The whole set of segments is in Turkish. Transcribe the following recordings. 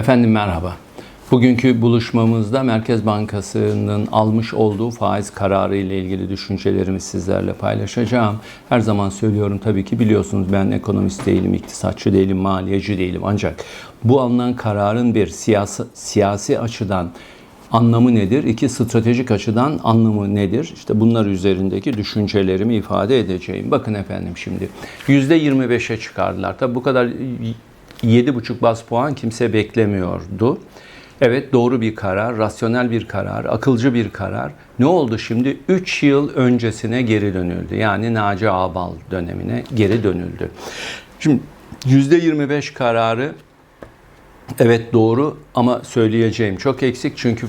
Efendim merhaba. Bugünkü buluşmamızda Merkez Bankası'nın almış olduğu faiz kararı ile ilgili düşüncelerimi sizlerle paylaşacağım. Her zaman söylüyorum tabii ki biliyorsunuz ben ekonomist değilim, iktisatçı değilim, maliyeci değilim. Ancak bu alınan kararın bir siyasi, siyasi açıdan anlamı nedir? İki stratejik açıdan anlamı nedir? İşte bunlar üzerindeki düşüncelerimi ifade edeceğim. Bakın efendim şimdi %25'e çıkardılar. Tabii bu kadar 7,5 bas puan kimse beklemiyordu. Evet doğru bir karar, rasyonel bir karar, akılcı bir karar. Ne oldu şimdi? 3 yıl öncesine geri dönüldü. Yani Naci Ağbal dönemine geri dönüldü. Şimdi %25 kararı evet doğru ama söyleyeceğim çok eksik çünkü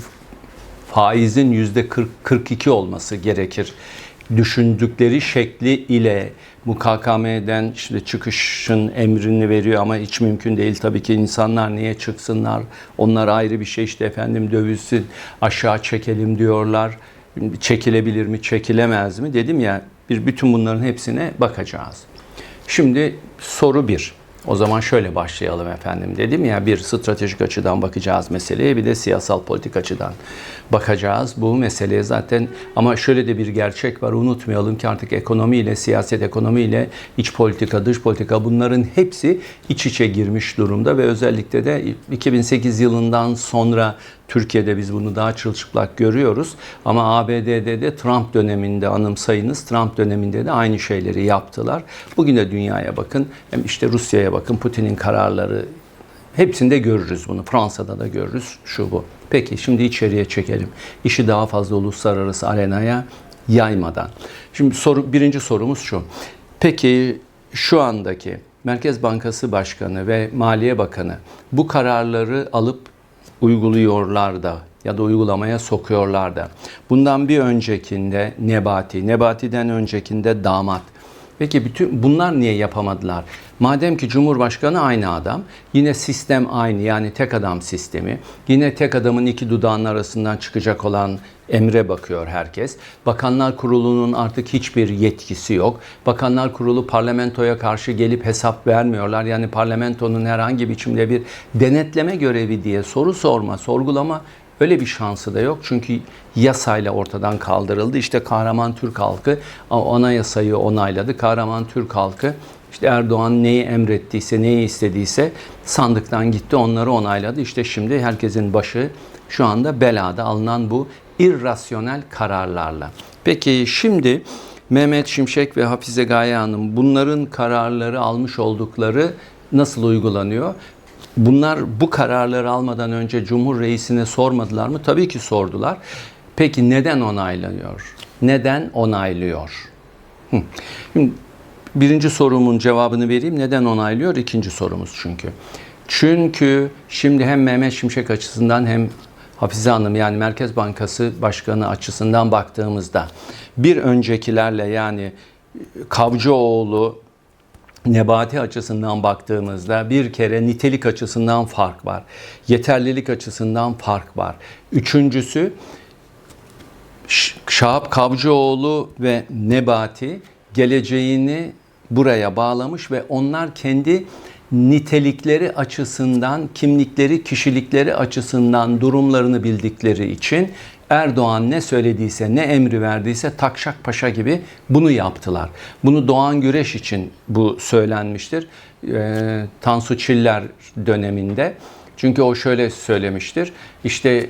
faizin yüzde 40, 42 olması gerekir. Düşündükleri şekli ile bu KKM'den işte çıkışın emrini veriyor ama hiç mümkün değil. Tabii ki insanlar niye çıksınlar? Onlar ayrı bir şey işte efendim dövizsi aşağı çekelim diyorlar. Çekilebilir mi, çekilemez mi? Dedim ya bir bütün bunların hepsine bakacağız. Şimdi soru bir. O zaman şöyle başlayalım efendim. Dedim ya bir stratejik açıdan bakacağız meseleye bir de siyasal politik açıdan bakacağız. Bu meseleye zaten ama şöyle de bir gerçek var. Unutmayalım ki artık ekonomiyle, siyaset ekonomiyle iç politika, dış politika bunların hepsi iç içe girmiş durumda ve özellikle de 2008 yılından sonra Türkiye'de biz bunu daha çırılçıplak görüyoruz. Ama ABD'de de Trump döneminde anımsayınız Trump döneminde de aynı şeyleri yaptılar. Bugün de dünyaya bakın. Hem işte Rusya'ya bakın Putin'in kararları hepsinde görürüz bunu. Fransa'da da görürüz şu bu. Peki şimdi içeriye çekelim. İşi daha fazla uluslararası arenaya yaymadan. Şimdi soru birinci sorumuz şu. Peki şu andaki Merkez Bankası Başkanı ve Maliye Bakanı bu kararları alıp uyguluyorlar da ya da uygulamaya sokuyorlar da. Bundan bir öncekinde Nebati, Nebati'den öncekinde Damat. Peki bütün bunlar niye yapamadılar? Madem ki Cumhurbaşkanı aynı adam, yine sistem aynı yani tek adam sistemi. Yine tek adamın iki dudağının arasından çıkacak olan emre bakıyor herkes. Bakanlar Kurulu'nun artık hiçbir yetkisi yok. Bakanlar Kurulu parlamentoya karşı gelip hesap vermiyorlar. Yani parlamentonun herhangi biçimde bir denetleme görevi diye soru sorma, sorgulama Öyle bir şansı da yok çünkü yasayla ortadan kaldırıldı. İşte kahraman Türk halkı anayasayı onayladı. Kahraman Türk halkı işte Erdoğan neyi emrettiyse, neyi istediyse sandıktan gitti onları onayladı. İşte şimdi herkesin başı şu anda belada alınan bu irrasyonel kararlarla. Peki şimdi Mehmet Şimşek ve Hafize Gaye Hanım bunların kararları almış oldukları nasıl uygulanıyor? Bunlar bu kararları almadan önce Cumhur Reisi'ne sormadılar mı? Tabii ki sordular. Peki neden onaylanıyor? Neden onaylıyor? Birinci sorumun cevabını vereyim. Neden onaylıyor? İkinci sorumuz çünkü. Çünkü şimdi hem Mehmet Şimşek açısından hem Hafize Hanım yani Merkez Bankası Başkanı açısından baktığımızda bir öncekilerle yani Kavcıoğlu, Nebati açısından baktığımızda bir kere nitelik açısından fark var. Yeterlilik açısından fark var. Üçüncüsü Şahap Kavcıoğlu ve Nebati geleceğini buraya bağlamış ve onlar kendi nitelikleri açısından, kimlikleri, kişilikleri açısından durumlarını bildikleri için Erdoğan ne söylediyse, ne emri verdiyse takşak paşa gibi bunu yaptılar. Bunu Doğan Güreş için bu söylenmiştir. E, Tansu Çiller döneminde. Çünkü o şöyle söylemiştir. İşte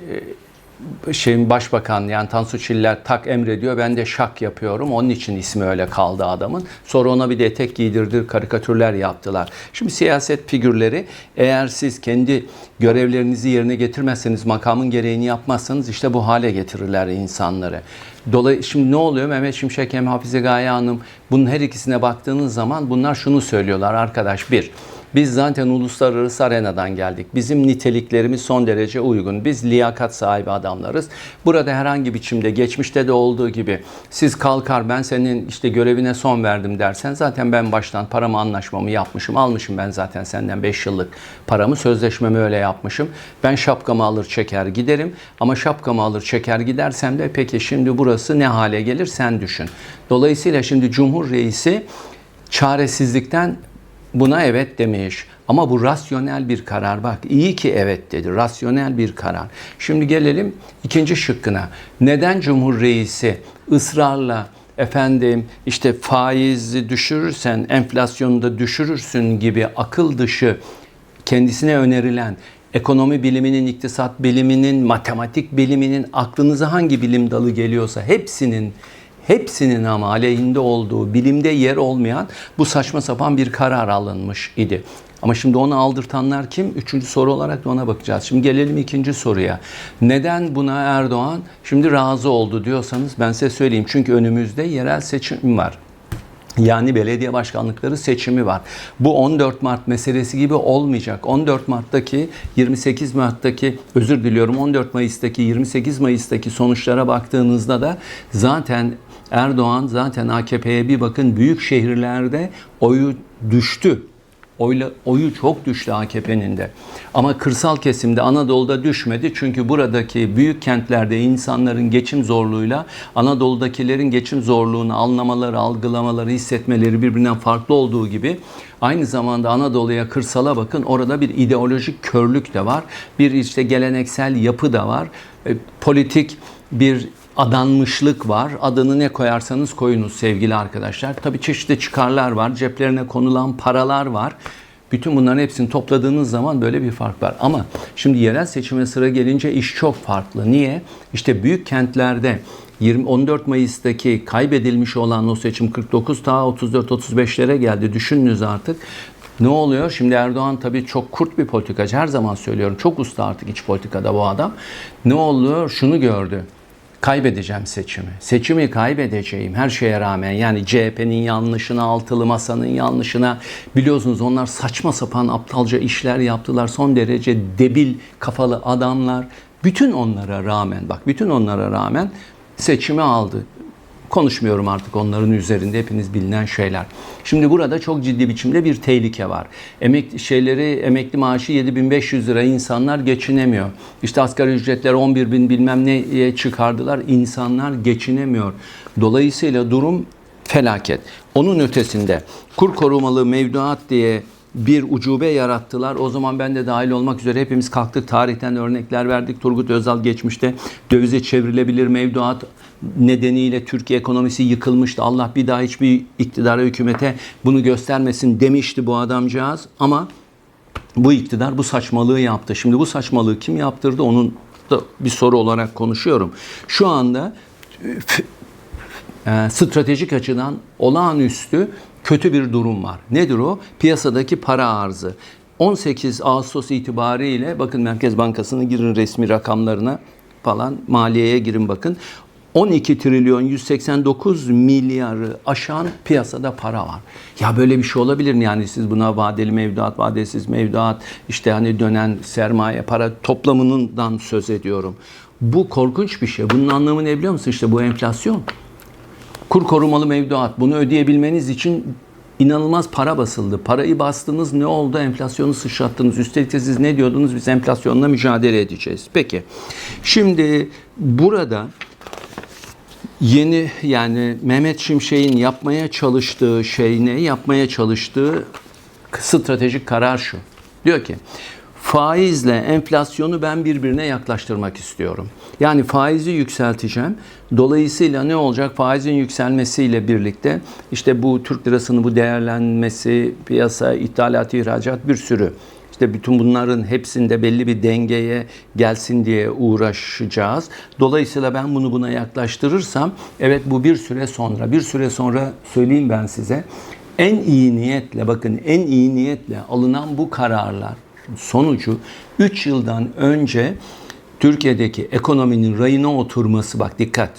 şeyin başbakan yani Tansu Çiller tak emrediyor ben de şak yapıyorum. Onun için ismi öyle kaldı adamın. Sonra ona bir de etek giydirdir karikatürler yaptılar. Şimdi siyaset figürleri eğer siz kendi görevlerinizi yerine getirmezseniz makamın gereğini yapmazsanız işte bu hale getirirler insanları. Dolayısıyla şimdi ne oluyor? Mehmet Şimşek hem Hafize Gaye Hanım bunun her ikisine baktığınız zaman bunlar şunu söylüyorlar arkadaş bir biz zaten uluslararası arenadan geldik. Bizim niteliklerimiz son derece uygun. Biz liyakat sahibi adamlarız. Burada herhangi biçimde geçmişte de olduğu gibi siz kalkar ben senin işte görevine son verdim dersen zaten ben baştan paramı anlaşmamı yapmışım. Almışım ben zaten senden 5 yıllık paramı sözleşmemi öyle yapmışım. Ben şapkamı alır çeker giderim ama şapkamı alır çeker gidersem de peki şimdi burası ne hale gelir sen düşün. Dolayısıyla şimdi Cumhur Reisi çaresizlikten buna evet demiş. Ama bu rasyonel bir karar. Bak iyi ki evet dedi. Rasyonel bir karar. Şimdi gelelim ikinci şıkkına. Neden Cumhur Reisi ısrarla efendim işte faizi düşürürsen enflasyonu da düşürürsün gibi akıl dışı kendisine önerilen ekonomi biliminin, iktisat biliminin, matematik biliminin aklınıza hangi bilim dalı geliyorsa hepsinin hepsinin ama aleyhinde olduğu, bilimde yer olmayan bu saçma sapan bir karar alınmış idi. Ama şimdi onu aldırtanlar kim? Üçüncü soru olarak da ona bakacağız. Şimdi gelelim ikinci soruya. Neden buna Erdoğan şimdi razı oldu diyorsanız ben size söyleyeyim. Çünkü önümüzde yerel seçim var. Yani belediye başkanlıkları seçimi var. Bu 14 Mart meselesi gibi olmayacak. 14 Mart'taki 28 Mart'taki özür diliyorum 14 Mayıs'taki 28 Mayıs'taki sonuçlara baktığınızda da zaten Erdoğan zaten AKP'ye bir bakın büyük şehirlerde oyu düştü. Oyla, oyu çok düştü AKP'nin de. Ama kırsal kesimde Anadolu'da düşmedi. Çünkü buradaki büyük kentlerde insanların geçim zorluğuyla Anadolu'dakilerin geçim zorluğunu anlamaları, algılamaları, hissetmeleri birbirinden farklı olduğu gibi aynı zamanda Anadolu'ya, kırsala bakın orada bir ideolojik körlük de var. Bir işte geleneksel yapı da var. E, politik bir adanmışlık var. Adını ne koyarsanız koyunuz sevgili arkadaşlar. Tabii çeşitli çıkarlar var. Ceplerine konulan paralar var. Bütün bunların hepsini topladığınız zaman böyle bir fark var. Ama şimdi yerel seçime sıra gelince iş çok farklı. Niye? İşte büyük kentlerde 20 14 Mayıs'taki kaybedilmiş olan o seçim 49 ta 34-35'lere geldi. Düşününüz artık. Ne oluyor? Şimdi Erdoğan tabii çok kurt bir politikacı. Her zaman söylüyorum. Çok usta artık iç politikada bu adam. Ne oluyor? Şunu gördü kaybedeceğim seçimi. Seçimi kaybedeceğim her şeye rağmen. Yani CHP'nin yanlışına, altılı masanın yanlışına biliyorsunuz onlar saçma sapan aptalca işler yaptılar. Son derece debil kafalı adamlar. Bütün onlara rağmen bak bütün onlara rağmen seçimi aldı. Konuşmuyorum artık onların üzerinde hepiniz bilinen şeyler. Şimdi burada çok ciddi biçimde bir tehlike var. Emek şeyleri emekli maaşı 7500 lira insanlar geçinemiyor. İşte asgari ücretler 11 bin bilmem neye çıkardılar. İnsanlar geçinemiyor. Dolayısıyla durum felaket. Onun ötesinde kur korumalı mevduat diye bir ucube yarattılar. O zaman ben de dahil olmak üzere hepimiz kalktık tarihten örnekler verdik. Turgut Özal geçmişte dövize çevrilebilir mevduat nedeniyle Türkiye ekonomisi yıkılmıştı. Allah bir daha hiçbir iktidara hükümete bunu göstermesin demişti bu adamcağız. Ama bu iktidar bu saçmalığı yaptı. Şimdi bu saçmalığı kim yaptırdı onun da bir soru olarak konuşuyorum. Şu anda e, stratejik açıdan olağanüstü kötü bir durum var. Nedir o? Piyasadaki para arzı. 18 Ağustos itibariyle bakın Merkez Bankası'nın girin resmi rakamlarına falan maliyeye girin bakın. 12 trilyon 189 milyarı aşan piyasada para var. Ya böyle bir şey olabilir mi? Yani siz buna vadeli mevduat, vadesiz mevduat, işte hani dönen sermaye para toplamından söz ediyorum. Bu korkunç bir şey. Bunun anlamı ne biliyor musun? İşte bu enflasyon. Kur korumalı mevduat. Bunu ödeyebilmeniz için inanılmaz para basıldı. Parayı bastınız ne oldu? Enflasyonu sıçrattınız. Üstelik de siz ne diyordunuz? Biz enflasyonla mücadele edeceğiz. Peki. Şimdi burada yeni yani Mehmet Şimşek'in yapmaya çalıştığı şey ne? Yapmaya çalıştığı stratejik karar şu. Diyor ki faizle enflasyonu ben birbirine yaklaştırmak istiyorum. Yani faizi yükselteceğim. Dolayısıyla ne olacak? Faizin yükselmesiyle birlikte işte bu Türk lirasının bu değerlenmesi, piyasa, ithalat, ihracat bir sürü işte bütün bunların hepsinde belli bir dengeye gelsin diye uğraşacağız. Dolayısıyla ben bunu buna yaklaştırırsam evet bu bir süre sonra, bir süre sonra söyleyeyim ben size en iyi niyetle bakın en iyi niyetle alınan bu kararlar sonucu 3 yıldan önce Türkiye'deki ekonominin rayına oturması bak dikkat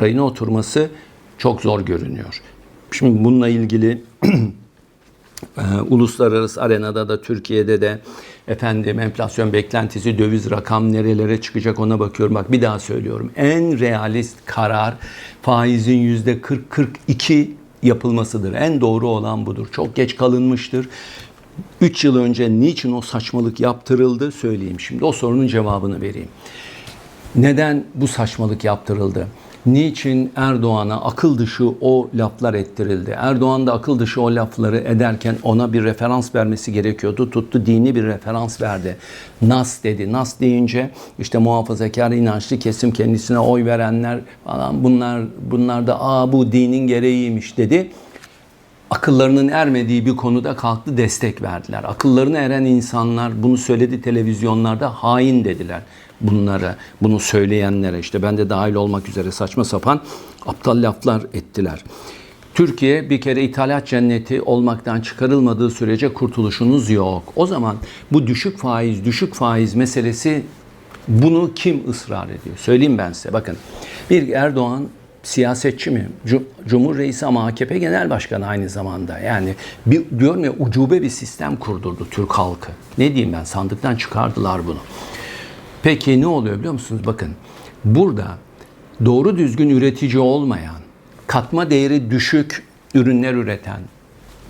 rayına oturması çok zor görünüyor. Şimdi bununla ilgili Ee, uluslararası arenada da Türkiye'de de efendim enflasyon beklentisi, döviz rakam nerelere çıkacak ona bakıyorum. Bak bir daha söylüyorum. En realist karar faizin yüzde 40-42 yapılmasıdır. En doğru olan budur. Çok geç kalınmıştır. 3 yıl önce niçin o saçmalık yaptırıldı söyleyeyim. Şimdi o sorunun cevabını vereyim. Neden bu saçmalık yaptırıldı? Niçin Erdoğan'a akıl dışı o laflar ettirildi? Erdoğan da akıl dışı o lafları ederken ona bir referans vermesi gerekiyordu. Tuttu dini bir referans verdi. Nas dedi. Nas deyince işte muhafazakar inançlı kesim kendisine oy verenler falan bunlar bunlar da aa bu dinin gereğiymiş dedi akıllarının ermediği bir konuda kalktı destek verdiler. Akıllarına eren insanlar bunu söyledi televizyonlarda hain dediler bunlara, bunu söyleyenlere işte ben de dahil olmak üzere saçma sapan aptal laflar ettiler. Türkiye bir kere ithalat cenneti olmaktan çıkarılmadığı sürece kurtuluşunuz yok. O zaman bu düşük faiz, düşük faiz meselesi bunu kim ısrar ediyor? Söyleyeyim ben size. Bakın bir Erdoğan siyasetçi mi? Cumhur Reisi ama AKP Genel Başkanı aynı zamanda. Yani bir, diyorum ya ucube bir sistem kurdurdu Türk halkı. Ne diyeyim ben sandıktan çıkardılar bunu. Peki ne oluyor biliyor musunuz? Bakın burada doğru düzgün üretici olmayan, katma değeri düşük ürünler üreten,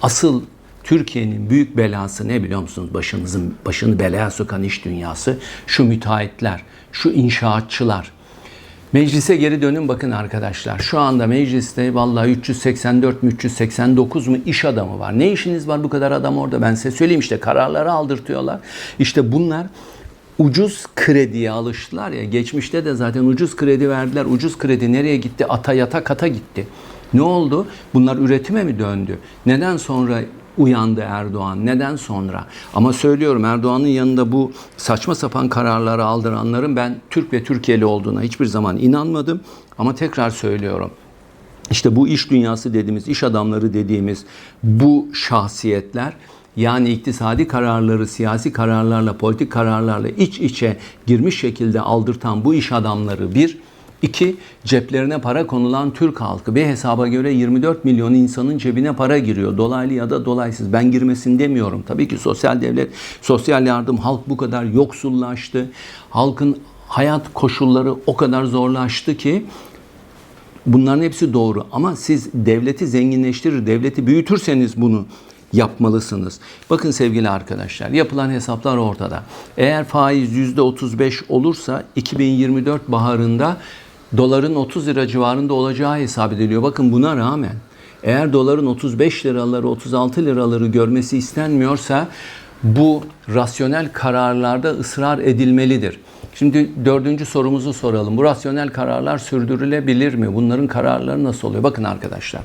asıl Türkiye'nin büyük belası ne biliyor musunuz? Başınızın başını belaya sokan iş dünyası şu müteahhitler, şu inşaatçılar. Meclise geri dönün bakın arkadaşlar. Şu anda mecliste vallahi 384 mü 389 mu iş adamı var. Ne işiniz var bu kadar adam orada? Ben size söyleyeyim işte kararları aldırtıyorlar. İşte bunlar ucuz krediye alıştılar ya. Geçmişte de zaten ucuz kredi verdiler. Ucuz kredi nereye gitti? Ata yata kata gitti. Ne oldu? Bunlar üretime mi döndü? Neden sonra uyandı Erdoğan? Neden sonra? Ama söylüyorum Erdoğan'ın yanında bu saçma sapan kararları aldıranların ben Türk ve Türkiye'li olduğuna hiçbir zaman inanmadım. Ama tekrar söylüyorum. İşte bu iş dünyası dediğimiz, iş adamları dediğimiz bu şahsiyetler yani iktisadi kararları siyasi kararlarla, politik kararlarla iç içe girmiş şekilde aldırtan bu iş adamları bir, iki ceplerine para konulan Türk halkı bir hesaba göre 24 milyon insanın cebine para giriyor. Dolaylı ya da dolaysız. Ben girmesin demiyorum. Tabii ki sosyal devlet, sosyal yardım, halk bu kadar yoksullaştı. Halkın hayat koşulları o kadar zorlaştı ki bunların hepsi doğru. Ama siz devleti zenginleştirir, devleti büyütürseniz bunu yapmalısınız. Bakın sevgili arkadaşlar yapılan hesaplar ortada. Eğer faiz %35 olursa 2024 baharında doların 30 lira civarında olacağı hesap ediliyor. Bakın buna rağmen eğer doların 35 liraları 36 liraları görmesi istenmiyorsa bu rasyonel kararlarda ısrar edilmelidir. Şimdi dördüncü sorumuzu soralım. Bu rasyonel kararlar sürdürülebilir mi? Bunların kararları nasıl oluyor? Bakın arkadaşlar.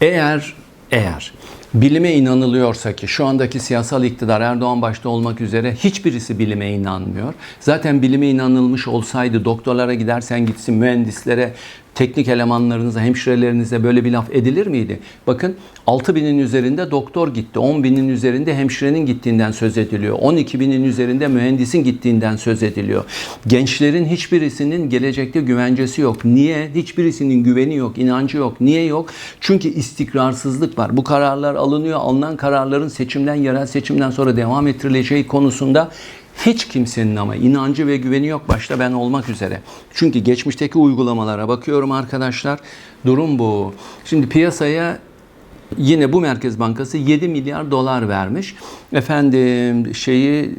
Eğer eğer bilime inanılıyorsa ki şu andaki siyasal iktidar Erdoğan başta olmak üzere hiçbirisi bilime inanmıyor. Zaten bilime inanılmış olsaydı doktorlara gidersen gitsin mühendislere teknik elemanlarınıza, hemşirelerinize böyle bir laf edilir miydi? Bakın 6 binin üzerinde doktor gitti. 10 binin üzerinde hemşirenin gittiğinden söz ediliyor. 12 binin üzerinde mühendisin gittiğinden söz ediliyor. Gençlerin hiçbirisinin gelecekte güvencesi yok. Niye? Hiçbirisinin güveni yok, inancı yok. Niye yok? Çünkü istikrarsızlık var. Bu kararlar alınıyor. Alınan kararların seçimden, yerel seçimden sonra devam ettirileceği konusunda hiç kimsenin ama inancı ve güveni yok başta ben olmak üzere. Çünkü geçmişteki uygulamalara bakıyorum arkadaşlar. Durum bu. Şimdi piyasaya Yine bu Merkez Bankası 7 milyar dolar vermiş. Efendim şeyi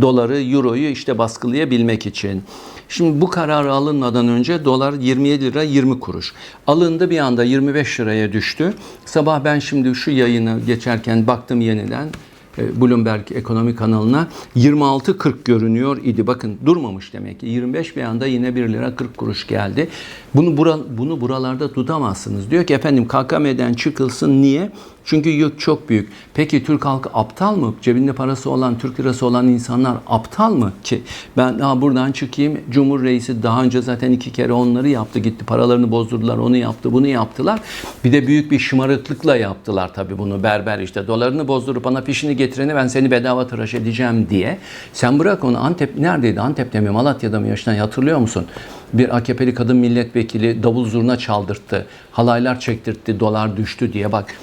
doları, euroyu işte baskılayabilmek için. Şimdi bu karar alınmadan önce dolar 27 lira 20 kuruş. Alındı bir anda 25 liraya düştü. Sabah ben şimdi şu yayını geçerken baktım yeniden. E, Bloomberg ekonomi kanalına 26.40 görünüyor idi. Bakın durmamış demek ki. 25 bir anda yine 1 lira 40 kuruş geldi. Bunu bura, bunu buralarda tutamazsınız. Diyor ki efendim KKM'den çıkılsın. Niye? Çünkü yük çok büyük. Peki Türk halkı aptal mı? Cebinde parası olan, Türk lirası olan insanlar aptal mı ki? Ben ha, buradan çıkayım. Cumhur Reisi daha önce zaten iki kere onları yaptı. Gitti paralarını bozdurdular. Onu yaptı, bunu yaptılar. Bir de büyük bir şımarıklıkla yaptılar tabii bunu. Berber işte dolarını bozdurup bana pişini getireni ben seni bedava tıraş edeceğim diye. Sen bırak onu Antep neredeydi? Antep'te mi? Malatya'da mı yaşayan hatırlıyor musun? Bir AKP'li kadın milletvekili davul zurna çaldırttı. Halaylar çektirtti. Dolar düştü diye bak.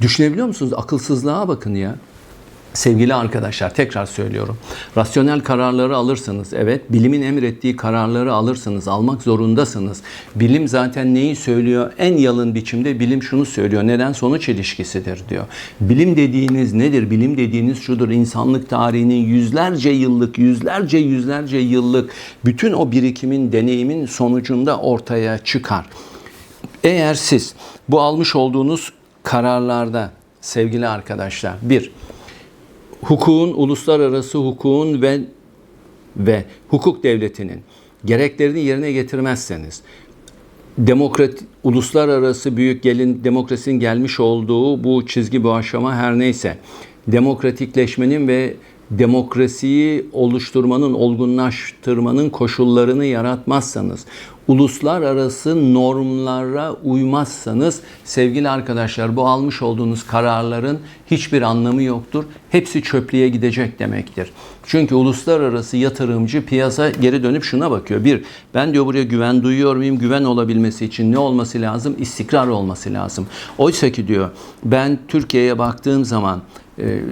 Düşünebiliyor musunuz? Akılsızlığa bakın ya. Sevgili arkadaşlar tekrar söylüyorum. Rasyonel kararları alırsınız. Evet bilimin emrettiği kararları alırsınız. Almak zorundasınız. Bilim zaten neyi söylüyor? En yalın biçimde bilim şunu söylüyor. Neden sonuç ilişkisidir diyor. Bilim dediğiniz nedir? Bilim dediğiniz şudur. İnsanlık tarihinin yüzlerce yıllık, yüzlerce yüzlerce yıllık bütün o birikimin, deneyimin sonucunda ortaya çıkar. Eğer siz bu almış olduğunuz kararlarda sevgili arkadaşlar bir hukukun, uluslararası hukukun ve ve hukuk devletinin gereklerini yerine getirmezseniz demokrat uluslararası büyük gelin demokrasinin gelmiş olduğu bu çizgi bu aşama her neyse demokratikleşmenin ve demokrasiyi oluşturmanın, olgunlaştırmanın koşullarını yaratmazsanız, uluslararası normlara uymazsanız sevgili arkadaşlar bu almış olduğunuz kararların hiçbir anlamı yoktur. Hepsi çöplüğe gidecek demektir. Çünkü uluslararası yatırımcı piyasa geri dönüp şuna bakıyor. Bir, ben diyor buraya güven duyuyor muyum? Güven olabilmesi için ne olması lazım? İstikrar olması lazım. Oysa ki diyor ben Türkiye'ye baktığım zaman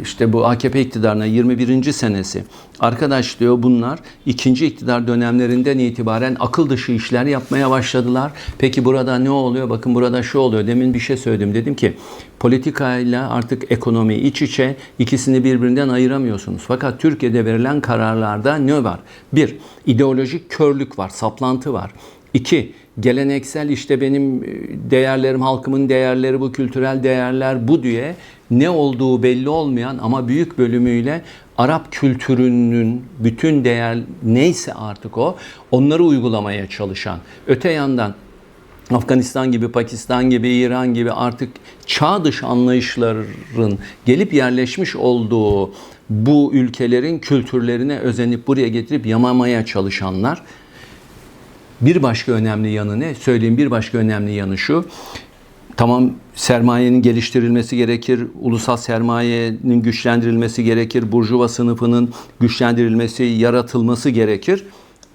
işte bu AKP iktidarına 21. senesi. Arkadaş diyor bunlar ikinci iktidar dönemlerinden itibaren akıl dışı işler yapmaya başladılar. Peki burada ne oluyor? Bakın burada şu oluyor. Demin bir şey söyledim. Dedim ki politikayla artık ekonomi iç içe ikisini birbirinden ayıramıyorsunuz. Fakat Türkiye'de verilen kararlarda ne var? Bir, ideolojik körlük var, saplantı var. İki, geleneksel işte benim değerlerim, halkımın değerleri, bu kültürel değerler bu diye ne olduğu belli olmayan ama büyük bölümüyle Arap kültürünün bütün değer neyse artık o onları uygulamaya çalışan. Öte yandan Afganistan gibi, Pakistan gibi, İran gibi artık çağ dışı anlayışların gelip yerleşmiş olduğu bu ülkelerin kültürlerine özenip buraya getirip yamamaya çalışanlar bir başka önemli yanı ne? Söyleyeyim bir başka önemli yanı şu. Tamam sermayenin geliştirilmesi gerekir, ulusal sermayenin güçlendirilmesi gerekir, burjuva sınıfının güçlendirilmesi, yaratılması gerekir.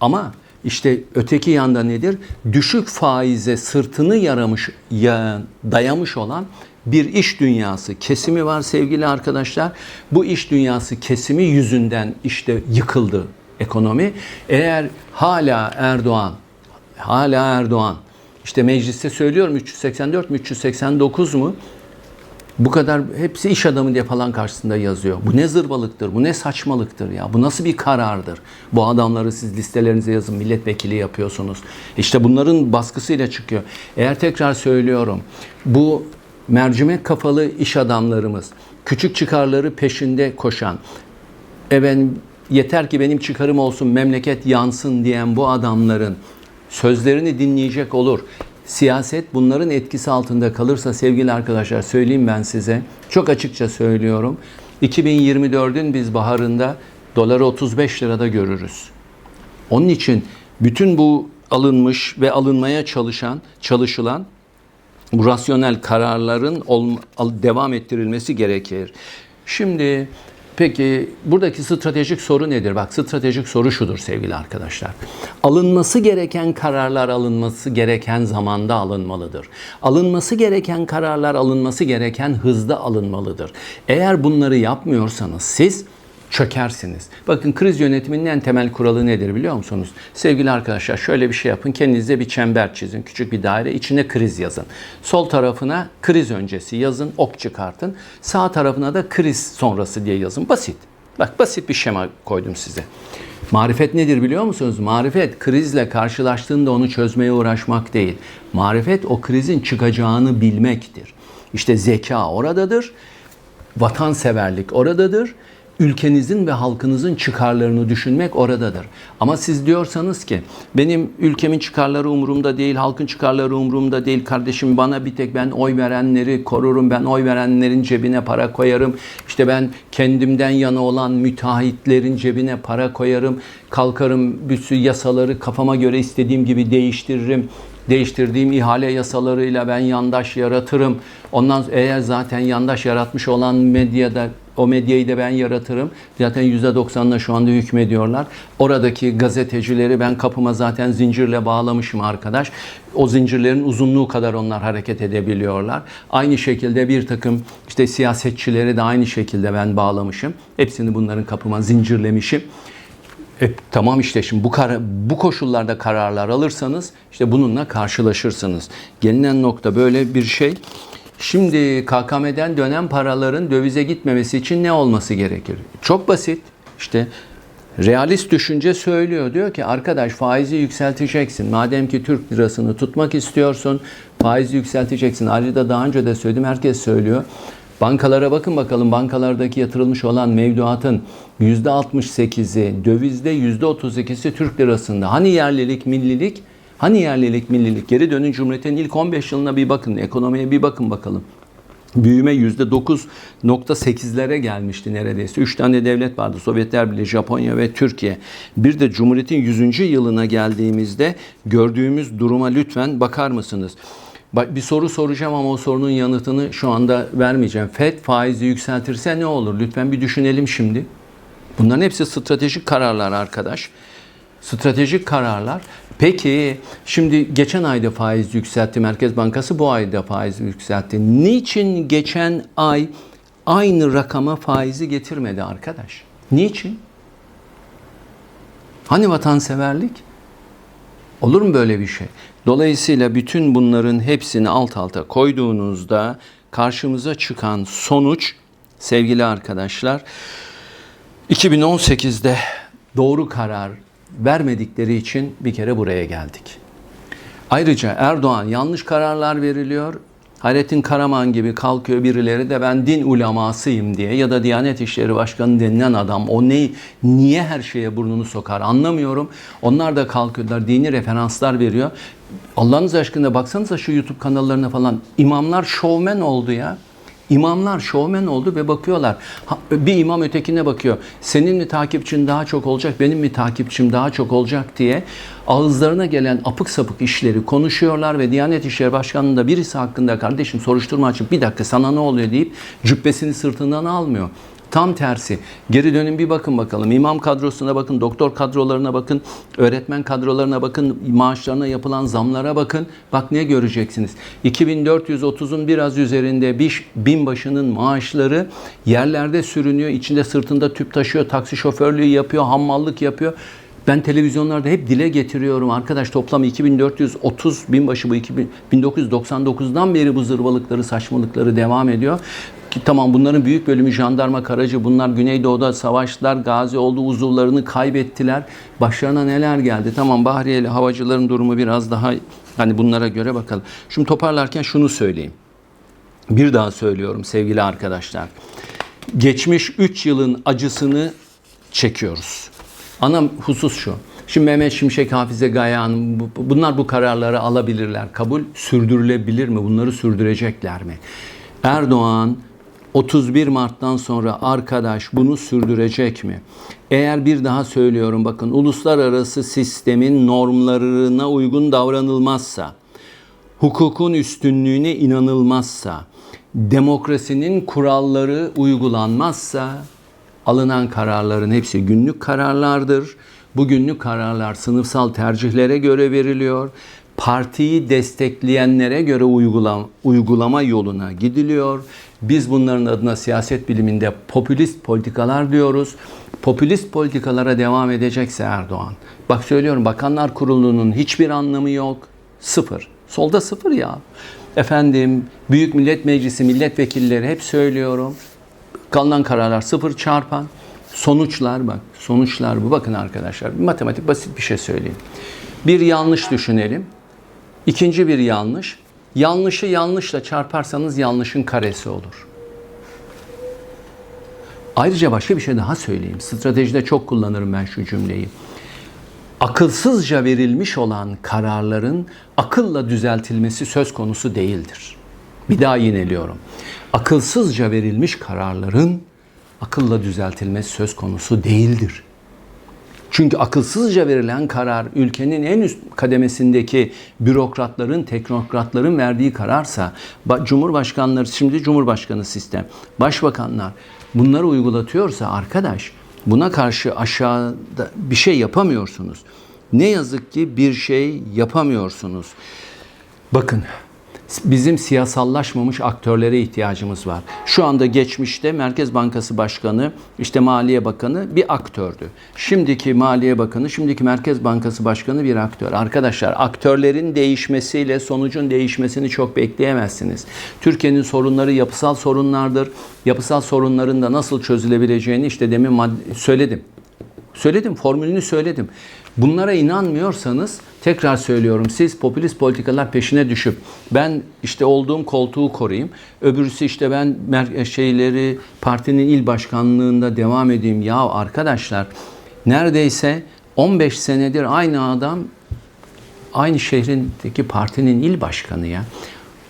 Ama işte öteki yanda nedir? Düşük faize sırtını yaramış, ya, dayamış olan bir iş dünyası kesimi var sevgili arkadaşlar. Bu iş dünyası kesimi yüzünden işte yıkıldı ekonomi. Eğer hala Erdoğan, hala Erdoğan işte mecliste söylüyorum 384 mü 389 mu? Bu kadar hepsi iş adamı diye falan karşısında yazıyor. Bu ne zırvalıktır, bu ne saçmalıktır ya. Bu nasıl bir karardır? Bu adamları siz listelerinize yazın, milletvekili yapıyorsunuz. İşte bunların baskısıyla çıkıyor. Eğer tekrar söylüyorum, bu mercimek kafalı iş adamlarımız, küçük çıkarları peşinde koşan, efendim yeter ki benim çıkarım olsun, memleket yansın diyen bu adamların sözlerini dinleyecek olur. Siyaset bunların etkisi altında kalırsa sevgili arkadaşlar söyleyeyim ben size. Çok açıkça söylüyorum. 2024'ün biz baharında doları 35 lirada görürüz. Onun için bütün bu alınmış ve alınmaya çalışan, çalışılan bu rasyonel kararların devam ettirilmesi gerekir. Şimdi Peki buradaki stratejik soru nedir? Bak stratejik soru şudur sevgili arkadaşlar. Alınması gereken kararlar alınması gereken zamanda alınmalıdır. Alınması gereken kararlar alınması gereken hızda alınmalıdır. Eğer bunları yapmıyorsanız siz çökersiniz. Bakın kriz yönetiminin en temel kuralı nedir biliyor musunuz? Sevgili arkadaşlar şöyle bir şey yapın. Kendinize bir çember çizin. Küçük bir daire. içine kriz yazın. Sol tarafına kriz öncesi yazın. Ok çıkartın. Sağ tarafına da kriz sonrası diye yazın. Basit. Bak basit bir şema koydum size. Marifet nedir biliyor musunuz? Marifet krizle karşılaştığında onu çözmeye uğraşmak değil. Marifet o krizin çıkacağını bilmektir. İşte zeka oradadır. Vatanseverlik oradadır ülkenizin ve halkınızın çıkarlarını düşünmek oradadır. Ama siz diyorsanız ki benim ülkemin çıkarları umurumda değil, halkın çıkarları umurumda değil. Kardeşim bana bir tek ben oy verenleri korurum. Ben oy verenlerin cebine para koyarım. İşte ben kendimden yana olan müteahhitlerin cebine para koyarım. Kalkarım bir sürü yasaları kafama göre istediğim gibi değiştiririm değiştirdiğim ihale yasalarıyla ben yandaş yaratırım. Ondan eğer zaten yandaş yaratmış olan medyada O medyayı da ben yaratırım. Zaten %90'la şu anda hükmediyorlar. Oradaki gazetecileri ben kapıma zaten zincirle bağlamışım arkadaş. O zincirlerin uzunluğu kadar onlar hareket edebiliyorlar. Aynı şekilde bir takım işte siyasetçileri de aynı şekilde ben bağlamışım. Hepsini bunların kapıma zincirlemişim. E, tamam işte şimdi bu kar- bu koşullarda kararlar alırsanız işte bununla karşılaşırsınız. Gelinen nokta böyle bir şey. Şimdi KKM'den dönen paraların dövize gitmemesi için ne olması gerekir? Çok basit. İşte realist düşünce söylüyor. Diyor ki arkadaş faizi yükselteceksin. Madem ki Türk lirasını tutmak istiyorsun faizi yükselteceksin. Ali de daha önce de söyledim. Herkes söylüyor. Bankalara bakın bakalım bankalardaki yatırılmış olan mevduatın %68'i dövizde %32'si Türk lirasında. Hani yerlilik, millilik? Hani yerlilik, millilik? Geri dönün Cumhuriyet'in ilk 15 yılına bir bakın. Ekonomiye bir bakın bakalım. Büyüme %9.8'lere gelmişti neredeyse. Üç tane devlet vardı. Sovyetler Birliği, Japonya ve Türkiye. Bir de Cumhuriyet'in 100. yılına geldiğimizde gördüğümüz duruma lütfen bakar mısınız? Bir soru soracağım ama o sorunun yanıtını şu anda vermeyeceğim. FED faizi yükseltirse ne olur? Lütfen bir düşünelim şimdi. Bunların hepsi stratejik kararlar arkadaş. Stratejik kararlar. Peki şimdi geçen ayda faiz yükseltti Merkez Bankası bu ayda faiz yükseltti. Niçin geçen ay aynı rakama faizi getirmedi arkadaş? Niçin? Hani vatanseverlik? Olur mu böyle bir şey? Dolayısıyla bütün bunların hepsini alt alta koyduğunuzda karşımıza çıkan sonuç sevgili arkadaşlar 2018'de doğru karar vermedikleri için bir kere buraya geldik. Ayrıca Erdoğan yanlış kararlar veriliyor. Hayrettin Karaman gibi kalkıyor birileri de ben din ulemasıyım diye ya da Diyanet İşleri Başkanı denilen adam o ne niye her şeye burnunu sokar anlamıyorum. Onlar da kalkıyorlar dini referanslar veriyor. Allah'ınız aşkına baksanıza şu YouTube kanallarına falan imamlar şovmen oldu ya. İmamlar şovmen oldu ve bakıyorlar. Bir imam ötekine bakıyor. Senin mi takipçin daha çok olacak, benim mi takipçim daha çok olacak diye ağızlarına gelen apık sapık işleri konuşuyorlar ve Diyanet İşleri Başkanı'nın da birisi hakkında kardeşim soruşturma açıp bir dakika sana ne oluyor deyip cübbesini sırtından almıyor. Tam tersi. Geri dönün bir bakın bakalım. İmam kadrosuna bakın, doktor kadrolarına bakın, öğretmen kadrolarına bakın, maaşlarına yapılan zamlara bakın. Bak ne göreceksiniz. 2430'un biraz üzerinde bir binbaşının maaşları yerlerde sürünüyor. içinde sırtında tüp taşıyor, taksi şoförlüğü yapıyor, hammallık yapıyor. Ben televizyonlarda hep dile getiriyorum arkadaş toplam 2430 binbaşı bu 2000 1999'dan beri bu zırvalıkları saçmalıkları devam ediyor. Ki tamam bunların büyük bölümü jandarma karacı bunlar Güneydoğu'da savaştılar gazi oldu uzuvlarını kaybettiler. Başlarına neler geldi tamam Bahriyeli havacıların durumu biraz daha hani bunlara göre bakalım. Şimdi toparlarken şunu söyleyeyim. Bir daha söylüyorum sevgili arkadaşlar. Geçmiş 3 yılın acısını çekiyoruz. Ana husus şu. Şimdi Mehmet Şimşek, Hafize bu- bunlar bu kararları alabilirler. Kabul sürdürülebilir mi? Bunları sürdürecekler mi? Erdoğan 31 Mart'tan sonra arkadaş bunu sürdürecek mi? Eğer bir daha söylüyorum bakın uluslararası sistemin normlarına uygun davranılmazsa, hukukun üstünlüğüne inanılmazsa, demokrasinin kuralları uygulanmazsa alınan kararların hepsi günlük kararlardır. Bu günlük kararlar sınıfsal tercihlere göre veriliyor. Partiyi destekleyenlere göre uygulama, uygulama yoluna gidiliyor. Biz bunların adına siyaset biliminde popülist politikalar diyoruz. Popülist politikalara devam edecekse Erdoğan. Bak söylüyorum Bakanlar Kurulu'nun hiçbir anlamı yok. Sıfır. Solda sıfır ya. Efendim Büyük Millet Meclisi milletvekilleri hep söylüyorum. Kalınan kararlar sıfır çarpan. Sonuçlar bak. Sonuçlar bu. Bakın arkadaşlar. Matematik basit bir şey söyleyeyim. Bir yanlış düşünelim. İkinci bir yanlış. Yanlışı yanlışla çarparsanız yanlışın karesi olur. Ayrıca başka bir şey daha söyleyeyim. Stratejide çok kullanırım ben şu cümleyi. Akılsızca verilmiş olan kararların akılla düzeltilmesi söz konusu değildir. Bir daha yineliyorum. Akılsızca verilmiş kararların akılla düzeltilmesi söz konusu değildir. Çünkü akılsızca verilen karar ülkenin en üst kademesindeki bürokratların, teknokratların verdiği kararsa ba- Cumhurbaşkanları şimdi Cumhurbaşkanı sistem, başbakanlar bunları uygulatıyorsa arkadaş buna karşı aşağıda bir şey yapamıyorsunuz. Ne yazık ki bir şey yapamıyorsunuz. Bakın bizim siyasallaşmamış aktörlere ihtiyacımız var. Şu anda geçmişte Merkez Bankası Başkanı, işte Maliye Bakanı bir aktördü. Şimdiki Maliye Bakanı, şimdiki Merkez Bankası Başkanı bir aktör. Arkadaşlar aktörlerin değişmesiyle sonucun değişmesini çok bekleyemezsiniz. Türkiye'nin sorunları yapısal sorunlardır. Yapısal sorunların da nasıl çözülebileceğini işte demin söyledim. Söyledim, formülünü söyledim. Bunlara inanmıyorsanız tekrar söylüyorum siz popülist politikalar peşine düşüp ben işte olduğum koltuğu koruyayım. Öbürsü işte ben mer- şeyleri partinin il başkanlığında devam edeyim. Ya arkadaşlar neredeyse 15 senedir aynı adam aynı şehrindeki partinin il başkanı ya.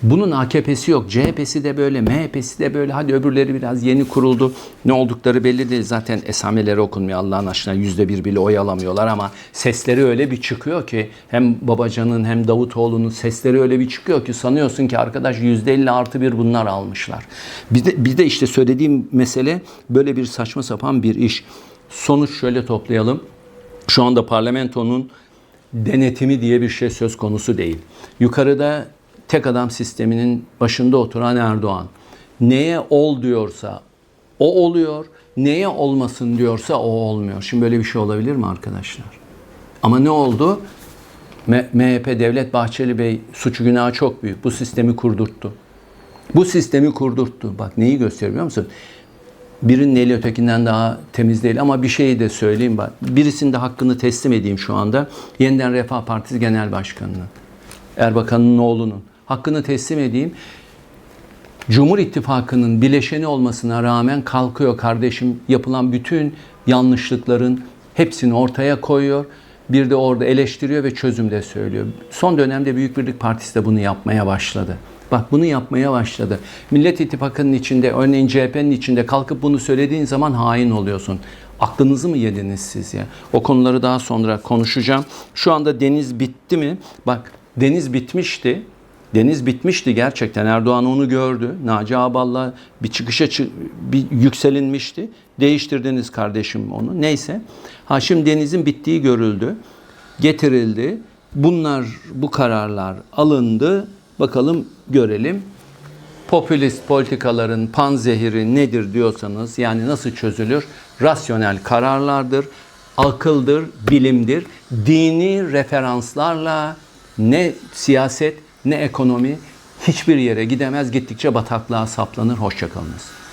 Bunun AKP'si yok. CHP'si de böyle, MHP'si de böyle. Hadi öbürleri biraz yeni kuruldu. Ne oldukları belli değil. Zaten esameleri okunmuyor Allah'ın aşkına. Yüzde bir bile oy alamıyorlar ama sesleri öyle bir çıkıyor ki hem Babacan'ın hem Davutoğlu'nun sesleri öyle bir çıkıyor ki sanıyorsun ki arkadaş yüzde elli artı bir bunlar almışlar. Bir de, bir de işte söylediğim mesele böyle bir saçma sapan bir iş. Sonuç şöyle toplayalım. Şu anda parlamentonun denetimi diye bir şey söz konusu değil. Yukarıda tek adam sisteminin başında oturan Erdoğan neye ol diyorsa o oluyor, neye olmasın diyorsa o olmuyor. Şimdi böyle bir şey olabilir mi arkadaşlar? Ama ne oldu? M- MHP Devlet Bahçeli Bey suçu günahı çok büyük. Bu sistemi kurdurttu. Bu sistemi kurdurttu. Bak neyi gösteriyor musun? Birinin eli ötekinden daha temiz değil ama bir şeyi de söyleyeyim bak. Birisinin de hakkını teslim edeyim şu anda. Yeniden Refah Partisi Genel Başkanı'nın. Erbakan'ın oğlunun. Hakkını teslim edeyim. Cumhur İttifakı'nın bileşeni olmasına rağmen kalkıyor kardeşim yapılan bütün yanlışlıkların hepsini ortaya koyuyor. Bir de orada eleştiriyor ve çözüm de söylüyor. Son dönemde Büyük Birlik Partisi de bunu yapmaya başladı. Bak bunu yapmaya başladı. Millet İttifakı'nın içinde, örneğin CHP'nin içinde kalkıp bunu söylediğin zaman hain oluyorsun. Aklınızı mı yediniz siz ya? O konuları daha sonra konuşacağım. Şu anda deniz bitti mi? Bak deniz bitmişti. Deniz bitmişti gerçekten. Erdoğan onu gördü. Naci Ağbal'la bir çıkışa çı- bir yükselinmişti. Değiştirdiniz kardeşim onu. Neyse. Ha şimdi denizin bittiği görüldü. Getirildi. Bunlar bu kararlar alındı. Bakalım görelim. Popülist politikaların panzehiri nedir diyorsanız yani nasıl çözülür? Rasyonel kararlardır, akıldır, bilimdir. Dini referanslarla ne siyaset ne ekonomi hiçbir yere gidemez. Gittikçe bataklığa saplanır. Hoşçakalınız.